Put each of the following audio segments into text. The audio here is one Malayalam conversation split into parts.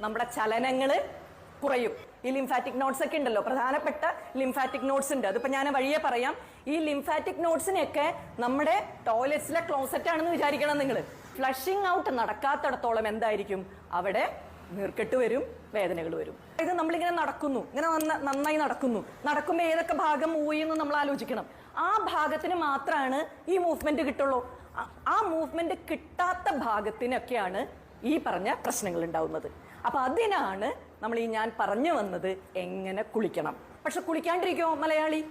നമ്മുടെ ചലനങ്ങൾ കുറയും. ഈ ലിംഫാറ്റിക് നോട്ട്സ് ഒക്കെ ഉണ്ടല്ലോ. പ്രധാനപ്പെട്ട ലിംഫാറ്റിക് നോട്ട്സ് ഉണ്ട്. അതിപ്പോ ഞാൻ വഴിയെ പറയാം. ഈ ലിംഫാറ്റിക് നോട്ട്സിനെയൊക്കെ നമ്മുടെ ടോയ്ലറ്റ്സിലെ ക്ലോസറ്റ് ആണെന്ന് വിചാരിക്കണം നിങ്ങൾ ഫ്ലഷിംഗ് ഔട്ട് നടക്കാത്തടത്തോളം എന്തായിരിക്കും? അവിടെ നീർക്കെട്ട് വരും വേദനകൾ വരും. ഇത് നമ്മളിങ്ങനെ നടക്കുന്നു. ഇങ്ങനെ നന്ന- നന്നായി നടക്കുന്നു. നടക്കുമ്പോൾ ഏതൊക്കെ ഭാഗം മൂവി എന്ന് നമ്മൾ ആലോചിക്കണം. ആ ഭാഗത്തിന് മാത്രമാണ് ഈ മൂവ്മെന്റ് കിട്ടുള്ളൂ. ആ മൂവ്മെന്റ് കിട്ടാത്ത ഭാഗത്തിനൊക്കെയാണ് ഈ പറഞ്ഞ പ്രശ്നങ്ങൾ ഉണ്ടാവുന്നത്. അപ്പൊ അതിനാണ് നമ്മൾ ഈ ഞാൻ പറഞ്ഞു വന്നത് എങ്ങനെ കുളിക്കണം. പക്ഷെ കുളിക്കാണ്ടിരിക്കുമോ മലയാളി?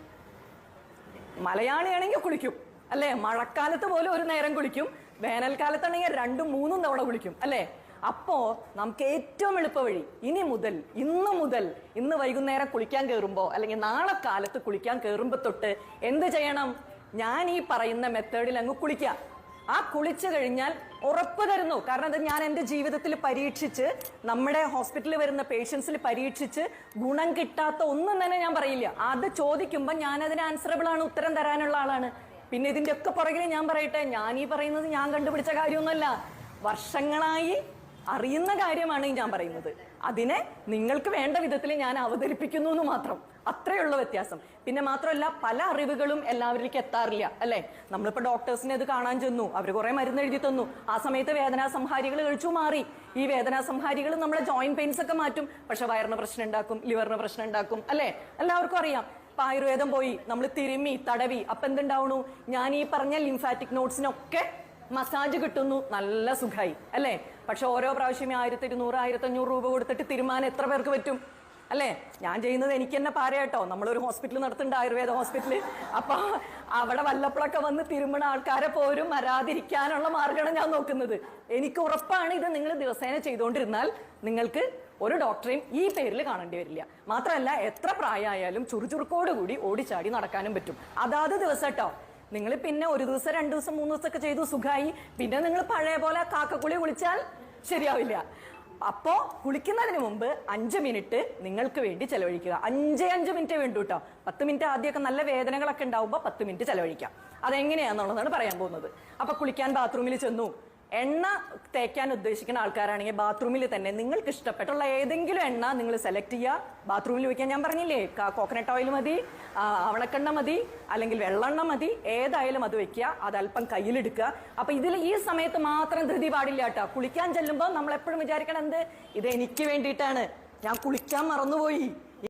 മലയാളിയാണെങ്കിൽ കുളിക്കും. അല്ലേ? മഴക്കാലത്ത് പോലും ഒരു നേരം കുളിക്കും. വേനൽക്കാലത്താണെങ്കിൽ രണ്ടും മൂന്നും തവണ കുളിക്കും. അല്ലേ? അപ്പോ നമുക്ക് ഏറ്റവും എളുപ്പ വഴി ഇനി മുതൽ ഇന്ന് മുതൽ ഇന്ന് വൈകുന്നേരം കുളിക്കാൻ കയറുമ്പോ അല്ലെങ്കിൽ നാളെ കാലത്ത് കുളിക്കാൻ കയറുമ്പോ തൊട്ട് എന്ത് ചെയ്യണം? ഞാൻ ഈ പറയുന്ന മെത്തേഡിൽ അങ്ങ് കുളിക്കാം. ആ കുളിച്ചു കഴിഞ്ഞാൽ ഉറപ്പ് തരുന്നു. കാരണം അത് ഞാൻ എന്റെ ജീവിതത്തിൽ പരീക്ഷിച്ച് നമ്മുടെ ഹോസ്പിറ്റലിൽ വരുന്ന പേഷ്യൻസിൽ പരീക്ഷിച്ച് ഗുണം കിട്ടാത്ത ഒന്നും തന്നെ ഞാൻ പറയില്ല. അത് ചോദിക്കുമ്പോൾ ഞാൻ അതിന് ആൻസറബിൾ ആണ് ഉത്തരം തരാനുള്ള ആളാണ്. പിന്നെ ഇതിന്റെ ഒക്കെ പുറകിൽ ഞാൻ പറയട്ടെ ഞാൻ ഈ പറയുന്നത് ഞാൻ കണ്ടുപിടിച്ച കാര്യമൊന്നുമല്ല. വർഷങ്ങളായി അറിയുന്ന കാര്യമാണ് ഞാൻ പറയുന്നത്. അതിനെ നിങ്ങൾക്ക് വേണ്ട വിധത്തിൽ ഞാൻ അവതരിപ്പിക്കുന്നു എന്ന് മാത്രം. അത്രയുള്ള വ്യത്യാസം. പിന്നെ മാത്രമല്ല പല അറിവുകളും എല്ലാവരിലേക്ക് എത്താറില്ല അല്ലെ? നമ്മളിപ്പോ ഡോക്ടേഴ്സിനെ ഇത് കാണാൻ ചെന്നു. അവർ കുറെ മരുന്ന് എഴുതി തന്നു. ആ സമയത്ത് വേദനാ സംഹാരികൾ കഴിച്ചു മാറി. ഈ വേദനാ സംഹാരികൾ നമ്മളെ ജോയിന്റ് പെയിൻസ് ഒക്കെ മാറ്റും. പക്ഷെ വയറിന് പ്രശ്നം ഉണ്ടാക്കും ലിവറിന് പ്രശ്നം ഉണ്ടാക്കും അല്ലെ? എല്ലാവർക്കും അറിയാം. ഇപ്പൊ ആയുർവേദം പോയി. നമ്മൾ തിരുമ്മി തടവി. അപ്പൊ എന്തുണ്ടാവണു? ഞാൻ ഈ പറഞ്ഞ ലിംഫാറ്റിക് നോട്ട്സിനൊക്കെ മസാജ് കിട്ടുന്നു. നല്ല സുഖായി അല്ലേ? പക്ഷെ ഓരോ പ്രാവശ്യം ആയിരത്തി ഇരുന്നൂറ് ആയിരത്തി അഞ്ഞൂറ് രൂപ കൊടുത്തിട്ട് തീരുമാനം എത്ര പേർക്ക് പറ്റും? അല്ലേ? ഞാൻ ചെയ്യുന്നത് എനിക്ക് തന്നെ പാരയാട്ടോ നമ്മളൊരു ഹോസ്പിറ്റൽ നടത്തുന്നുണ്ട് ആയുർവേദ ഹോസ്പിറ്റൽ അപ്പൊ അവിടെ വല്ലപ്പോഴൊക്കെ വന്ന് തിരുമണ ആൾക്കാരെ പോരും വരാതിരിക്കാനുള്ള മാർഗമാണ് ഞാൻ നോക്കുന്നത്. എനിക്ക് ഉറപ്പാണ് ഇത് നിങ്ങൾ ദിവസേന ചെയ്തുകൊണ്ടിരുന്നാൽ നിങ്ങൾക്ക് ഒരു ഡോക്ടറെയും ഈ പേരിൽ കാണേണ്ടി വരില്ല. മാത്രമല്ല എത്ര പ്രായമായാലും ചുറുചുറുക്കോടുകൂടി ഓടിച്ചാടി നടക്കാനും പറ്റും. അതാത് ദിവസം കേട്ടോ നിങ്ങൾ പിന്നെ ഒരു ദിവസം രണ്ടു ദിവസം മൂന്ന് ദിവസമൊക്കെ ചെയ്തു സുഖമായി പിന്നെ നിങ്ങൾ പഴയ പോലെ കാക്കക്കുളി കുളിച്ചാൽ ശരിയാവില്ല. അപ്പോ കുളിക്കുന്നതിന് മുമ്പ് അഞ്ച് മിനിറ്റ് നിങ്ങൾക്ക് വേണ്ടി ചെലവഴിക്കുക. അഞ്ചേ അഞ്ച് മിനിറ്റ് വേണ്ടു കേട്ടോ പത്ത് മിനിറ്റ് ആദ്യമൊക്കെ നല്ല വേദനകളൊക്കെ ഉണ്ടാവുമ്പോൾ പത്ത് മിനിറ്റ് ചെലവഴിക്കാം. അതെങ്ങനെയാണെന്നുള്ളതാണ് പറയാൻ പോകുന്നത്. അപ്പൊ കുളിക്കാൻ ബാത്റൂമിൽ ചെന്നു. എണ്ണ തേക്കാൻ ഉദ്ദേശിക്കുന്ന ആൾക്കാരാണെങ്കിൽ ബാത്റൂമിൽ തന്നെ നിങ്ങൾക്ക് ഇഷ്ടപ്പെട്ടുള്ള ഏതെങ്കിലും എണ്ണ നിങ്ങൾ സെലക്ട് ചെയ്യുക. ബാത്റൂമിൽ വയ്ക്കാൻ ഞാൻ പറഞ്ഞില്ലേ കോക്കനട്ട് ഓയിൽ മതി അവണക്കെണ്ണ മതി അല്ലെങ്കിൽ വെള്ളെണ്ണ മതി ഏതായാലും അത് വെക്കുക അത് അല്പം കയ്യിലെടുക്കുക. അപ്പൊ ഇതിൽ ഈ സമയത്ത് മാത്രം ധൃതി പാടില്ല കേട്ടോ. കുളിക്കാൻ ചെല്ലുമ്പോൾ നമ്മൾ എപ്പോഴും വിചാരിക്കണം എന്ത്? ഇത് എനിക്ക് വേണ്ടിയിട്ടാണ്. ഞാൻ കുളിക്കാൻ മറന്നുപോയി.